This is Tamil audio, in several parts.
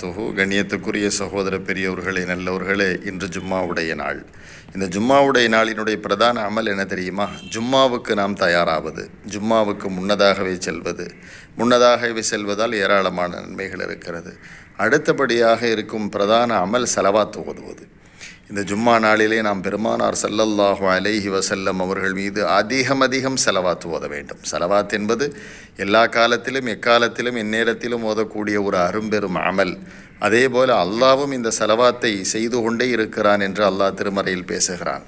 வபரகாத்துஹு கண்ணியத்துக்குரிய சகோதர பெரியவர்களே நல்லவர்களே இன்று ஜும்மாவுடைய நாள். இந்த ஜும்மாவுடைய நாளினுடைய பிரதான அமல் என்ன தெரியுமா? ஜும்மாவுக்கு நாம் தயாராவது ஜும்மாவுக்கு முன்னதாகவே செல்வது. முன்னதாகவே செல்வதால் ஏராளமான நன்மைகள் இருக்கிறது. அடுத்தபடியாக இருக்கும் பிரதான அமல் செலவாத்து ஓதுவது இந்த ஜும்மா நாளிலே நாம் பெருமானார் ஸல்லல்லாஹு அலைஹி வசல்லம் அவர்கள் மீது அதிகம் அதிகம் செலவாத்து ஓத வேண்டும். செலவாத் என்பது எல்லா காலத்திலும் எக்காலத்திலும் எந்நேரத்திலும் ஓதக்கூடிய ஒரு அரும்பெரும் அமல். அதே போல் அல்லாவும் இந்த செலவாத்தை செய்து கொண்டே இருக்கிறான் என்று அல்லாஹ் திருமறையில் பேசுகிறான்.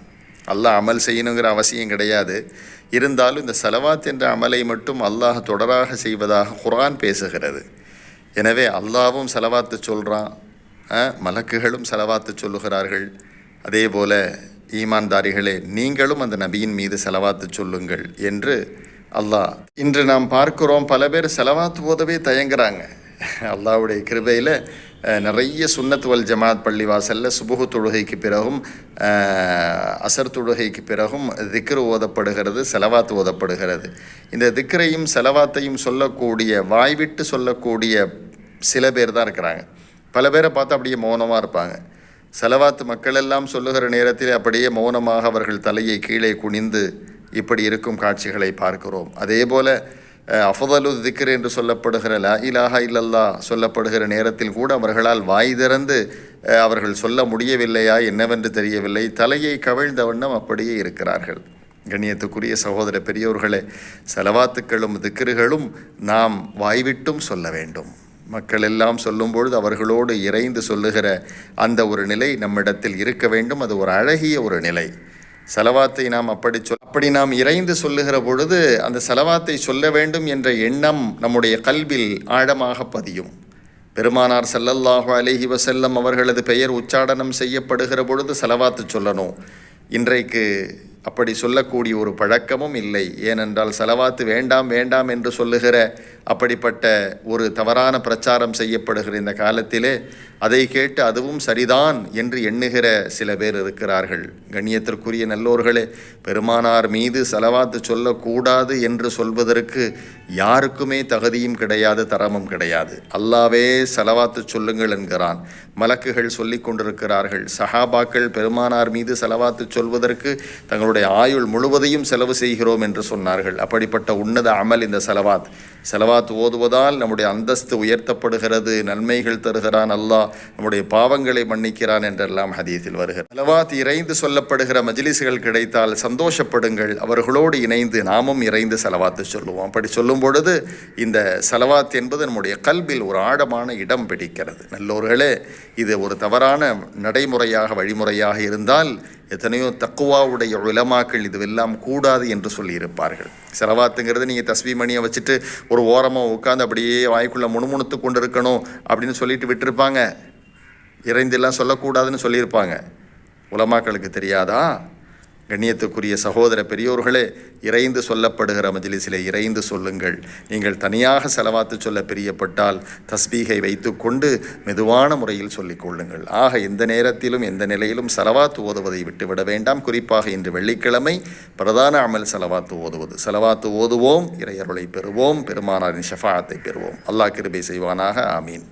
அல்லாஹ் அமல் செய்யணுங்கிற அவசியம் கிடையாது. இருந்தாலும் இந்த செலவாத் என்ற அமலை மட்டும் அல்லாஹ் தொடராக செய்வதாக குரான் பேசுகிறது. எனவே அல்லாவும் செலவாத்து சொல்கிறான் மலக்குகளும் செலவாத்து சொல்லுகிறார்கள். அதே போல ஈமான்தாரிகளே நீங்களும் அந்த நபியின் மீது செலவாத்து சொல்லுங்கள் என்று அல்லாஹ் இன்று நாம் பார்க்கிறோம். பல பேர் செலவாத்து போதவே தயங்குறாங்க. அல்லாவுடைய கிருபையில் நிறைய சுன்னத் வல் ஜமாத் பள்ளி வாசலில் சுபுகு தொழுகைக்கு பிறகும் அசர் தொழுகைக்கு பிறகும் திக்ரு ஓதப்படுகிறது செலவாத்து ஓதப்படுகிறது. இந்த திக்ரையும் செலவாத்தையும் சொல்லக்கூடிய வாய்விட்டு சொல்லக்கூடிய சில பேர் தான் இருக்கிறாங்க. பல பேரை பார்த்தா அப்படியே மௌனமாக இருப்பாங்க. செலவாத்து மக்களெல்லாம் சொல்லுகிற நேரத்தில் அப்படியே மௌனமாக அவர்கள் தலையை கீழே குனிந்து இப்படி இருக்கும் காட்சிகளை பார்க்கிறோம். அதே போல அஃதலு திக்ர் என்று சொல்லப்படுகிற லா இலாஹா இல்லல்லா சொல்லப்படுகிற நேரத்தில் கூட அவர்களால் வாய் திறந்து அவர்கள் சொல்ல முடியவில்லையா என்னவென்று தெரியவில்லை. தலையை கவிழ்ந்த வண்ணம் அப்படியே இருக்கிறார்கள். கண்ணியத்துக்குரிய சகோதர பெரியோர்களே செலவாத்துக்களும் திக்ருகளும் நாம் வாய்விட்டும் சொல்ல வேண்டும். மக்கள் எல்லாம் சொல்லும் பொழுது அவர்களோடு இறைந்து சொல்லுகிற அந்த ஒரு நிலை நம்மிடத்தில் இருக்க வேண்டும். அது ஒரு அழகிய ஒரு நிலை. செலவாத்தை நாம் அப்படி சொல் அப்படி நாம் இறைந்து சொல்லுகிற பொழுது அந்த செலவாத்தை சொல்ல வேண்டும் என்ற எண்ணம் நம்முடைய கல்வில் ஆழமாக பதியும். பெருமானார் ஸல்லல்லாஹு அலைஹி வசல்லம் அவர்களது பெயர் உச்சாடனம் செய்யப்படுகிற பொழுது செலவாத்து சொல்லணும். இன்றைக்கு அப்படி சொல்லக்கூடிய ஒரு பழக்கமும் இல்லை. ஏனென்றால் செலவாத்து வேண்டாம் வேண்டாம் என்று சொல்லுகிற அப்படிப்பட்ட ஒரு தவறான பிரச்சாரம் செய்யப்படுகிற இந்த காலத்திலே அதை கேட்டு அதுவும் சரிதான் என்று எண்ணுகிற சில பேர் இருக்கிறார்கள். கண்ணியத்திற்குரிய நல்லோர்களே பெருமானார் மீது செலவாத்து சொல்லக்கூடாது என்று சொல்வதற்கு யாருக்குமே தகுதியும் கிடையாது தரமும் கிடையாது. அல்லாவே செலவாத்து சொல்லுங்கள் என்கிறான். மலக்குகள் சொல்லிக் கொண்டிருக்கிறார்கள். சஹாபாக்கள் பெருமானார் மீது செலவாத்து சொல்வதற்கு தங்களுடைய ஆயுள் முழுவதையும் செலவு செய்கிறோம் என்று சொன்னார்கள். அப்படிப்பட்ட உன்னத அமல் இந்த செலவாத். செலவாத் ஓதுவதால் நம்முடைய அந்தஸ்து உயர்த்தப்படுகிறது நன்மைகள் தருகிறான் அல்லாஹ் நம்முடைய பாவங்களை மன்னிக்கிறான் என்றெல்லாம் ஹதீஸில் வருகிறது. செலவாத் இறைந்து சொல்லப்படுகிற மஜிலிசுகள் கிடைத்தால் சந்தோஷப்படுங்கள். அவர்களோடு இணைந்து நாமும் இறைந்து செலவாத்து சொல்லுவோம். அப்படி சொல்லும் பொழுது இந்த செலவாத் என்பது நம்முடைய கல்வில் ஒரு ஆழமான இடம் பிடிக்கிறது. நல்லோர்களே இது ஒரு தவறான நடைமுறையாக வழிமுறையாக இருந்தால் எத்தனையோ தக்குவாவுடைய உலமாக்கள் இதுவெல்லாம் கூடாது என்று சொல்லியிருப்பார்கள். செலவாத்துங்கிறது நீங்கள் தஸ்வி மணியை வச்சுட்டு ஒரு ஓரமாக உட்காந்து அப்படியே வாய்க்குள்ளே முணுமுணுத்து கொண்டு இருக்கணும் அப்படின்னு சொல்லிட்டு விட்டுருப்பாங்க. இறைந்தெல்லாம் சொல்லக்கூடாதுன்னு சொல்லியிருப்பாங்க. உலமாக்களுக்கு தெரியாதா? கண்ணியத்துக்குரிய சகோதர பெரியோர்களே இறைந்து சொல்லப்படுகிற மஜிலிசிலே இறைந்து சொல்லுங்கள். நீங்கள் தனியாக செலவாத்து சொல்ல பிரியப்பட்டால் தஸ்பீகை வைத்துக்கொண்டு மெதுவான முறையில் சொல்லிக்கொள்ளுங்கள் ஆக எந்த நேரத்திலும் எந்த நிலையிலும் செலவாத்து ஓதுவதை விட்டுவிட வேண்டாம். குறிப்பாக இன்று வெள்ளிக்கிழமை பிரதான அமல் செலவாத்து ஓதுவது. செலவாத்து ஓதுவோம் இறையருளை பெறுவோம் பெருமானாரின் ஷஃபாத்தை பெறுவோம். அல்லாஹ் கிருபை செய்வானாக. ஆமீன்.